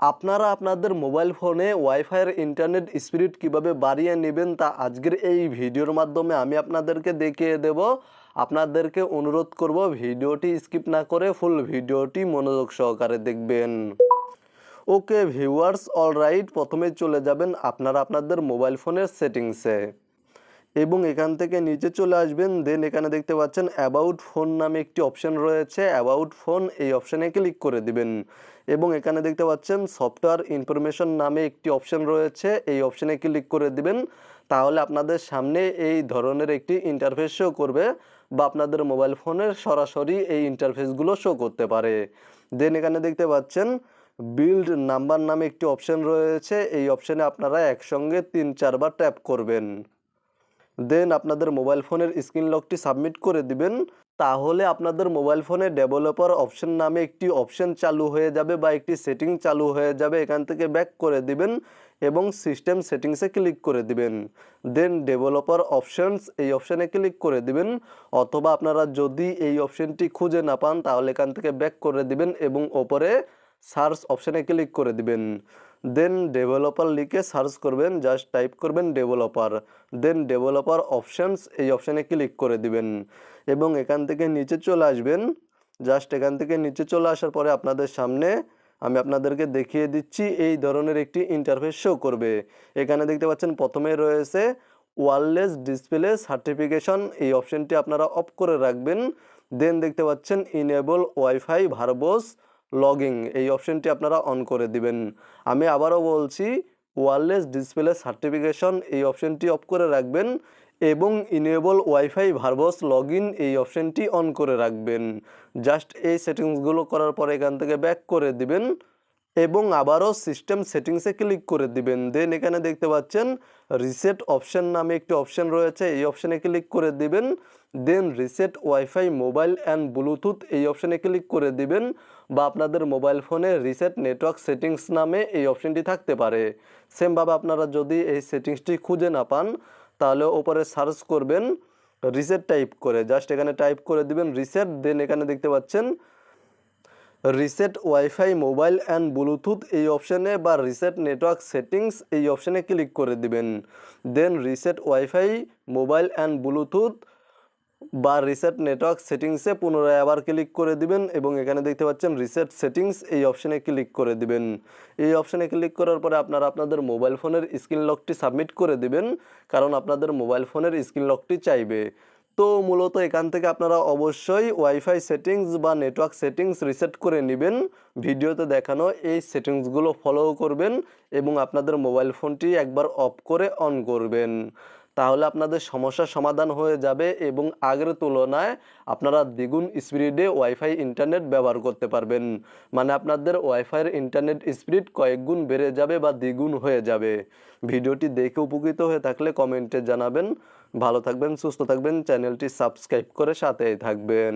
আপনারা আপনাদের মোবাইল ফোনে ওয়াইফাইয়ের ইন্টারনেট স্পিড কীভাবে বাড়িয়ে নেবেন তা আজকের এই ভিডিওর মাধ্যমে আমি আপনাদেরকে দেখিয়ে দেব। আপনাদেরকে অনুরোধ করব ভিডিওটি স্কিপ না করে ফুল ভিডিওটি মনোযোগ সহকারে দেখবেন। ওকে ভিউয়ার্স অলরাইট প্রথমে চলে যাবেন আপনারা আপনাদের মোবাইল ফোনের সেটিংসে এবং এখান থেকে নিচে চলে আসবেন। দেন এখানে দেখতে পাচ্ছেন অ্যাবাউট ফোন নামে একটি অপশন রয়েছে। অ্যাবাউট ফোন এই অপশানে ক্লিক করে দিবেন। এবং এখানে দেখতে পাচ্ছেন সফটওয়্যার ইনফরমেশন নামে একটি অপশন রয়েছে। এই অপশানে ক্লিক করে দিবেন। তাহলে আপনাদের সামনে এই ধরনের একটি ইন্টারফেস শো করবে বা আপনাদের মোবাইল ফোনের সরাসরি এই ইন্টারফেসগুলো শো করতে পারে। দেন এখানে দেখতে পাচ্ছেন বিল্ড নাম্বার নামে একটি অপশন রয়েছে। এই অপশানে আপনারা একসঙ্গে তিন, চারবার ট্যাপ করবেন। দেন আপনাদের মোবাইল ফোনের স্ক্রিন লকটি সাবমিট করে দিবেন। তাহলে আপনাদের মোবাইল ফোনে ডেভেলপার অপশন নামে একটি অপশন চালু হয়ে যাবে বা একটি সেটিং চালু হয়ে যাবে, এখান থেকে ব্যাক করে দিবেন এবং সিস্টেম সেটিংসে ক্লিক করে দিবেন। দেন ডেভেলপার অপশনস, এই অপশানে ক্লিক করে দিবেন। অথবা আপনারা যদি এই অপশনটি খুঁজে না পান, তাহলে এখান থেকে ব্যাক করে দিবেন এবং ওপরে সার্চ অপশানে ক্লিক করে দিবেন। দেন ডেভেলপার লিখে সার্চ করবেন জাস্ট টাইপ করবেন ডেভেলপার দেন ডেভেলপার অপশানস এই অপশানে ক্লিক করে দিবেন। এবং এখান থেকে নিচে চলে আসবেন। জাস্ট এখান থেকে নিচে চলে আসার পরে আপনাদের সামনে আমি আপনাদেরকে দেখিয়ে দিচ্ছি, এই ধরনের একটি ইন্টারফেস শো করবে। এখানে দেখতে পাচ্ছেন প্রথমে রয়েছে ওয়ারলেস ডিসপ্লে সার্টিফিকেশন, এই অপশানটি আপনারা অফ করে রাখবেন। দেন দেখতে পাচ্ছেন ইনেবল ওয়াইফাই ভার্বোস লগিং এই অপশনটি আপনারা অন করে দিবেন। আমি আবারও বলছি ওয়ারলেস ডিসপ্লে সার্টিফিকেশন এই অপশনটি অফ করে রাখবেন এবং ইনেবল ওয়াইফাই ভার্বস লগ এই অপশানটি অন করে রাখবেন। জাস্ট এই সেটিংসগুলো করার পরে এখান থেকে ব্যাক করে দিবেন। এবং আবারও সিস্টেম সেটিংসে ক্লিক করে দিবেন। দেন এখানে দেখতে পাচ্ছেন রিসেট অপশান নামে একটি অপশন রয়েছে, এই অপশানে ক্লিক করে দিবেন। দেন reset wifi mobile and Bluetooth এই অপশানে ক্লিক করে দিবেন বা আপনাদের মোবাইল ফোনে রিসেট নেটওয়ার্ক সেটিংস নামে এই অপশানটি থাকতে পারে। সেমভাবে আপনারা যদি এই সেটিংসটি খুঁজে না পান, তাহলে ওপরে সার্চ করবেন রিসেট টাইপ করে। জাস্ট এখানে টাইপ করে দিবেন রিসেট দেন এখানে দেখতে পাচ্ছেন reset wifi, mobile and Bluetooth এই অপশানে বা রিসেট নেটওয়ার্ক সেটিংস এই অপশানে ক্লিক করে দিবেন। দেন reset wifi, mobile and Bluetooth বা রিসেট নেটওয়ার্ক সেটিংসে পুনরায় আবার ক্লিক করে দিবেন এবং এখানে দেখতে পাচ্ছেন রিসেট সেটিংস এই অপশানে ক্লিক করে দিবেন। এই অপশানে ক্লিক করার পরে আপনারা আপনাদের মোবাইল ফোনের স্ক্রিন লকটি সাবমিট করে দিবেন, কারণ আপনাদের মোবাইল ফোনের স্ক্রিন লকটি চাইবে। তো মূলত এখান থেকে আপনারা অবশ্যই ওয়াইফাই সেটিংস বা নেটওয়ার্ক সেটিংস রিসেট করে নেবেন। ভিডিওতে দেখানো এই সেটিংসগুলো ফলো করবেন এবং আপনাদের মোবাইল ফোনটি একবার অফ করে অন করবেন। তাহলে আপনাদের সমস্যা সমাধান হয়ে যাবে এবং আগের তুলনায় আপনারা দ্বিগুণ স্পিডে ওয়াইফাই ইন্টারনেট ব্যবহার করতে পারবেন। মানে আপনাদের ওয়াইফাইয়ের ইন্টারনেট স্পিড কয়েক গুণ বেড়ে যাবে বা দ্বিগুণ হয়ে যাবে। ভিডিওটি দেখে উপকৃত হয়ে থাকলে কমেন্টে জানাবেন। ভালো থাকবেন, সুস্থ থাকবেন, চ্যানেলটি সাবস্ক্রাইব করে সাথেই থাকবেন।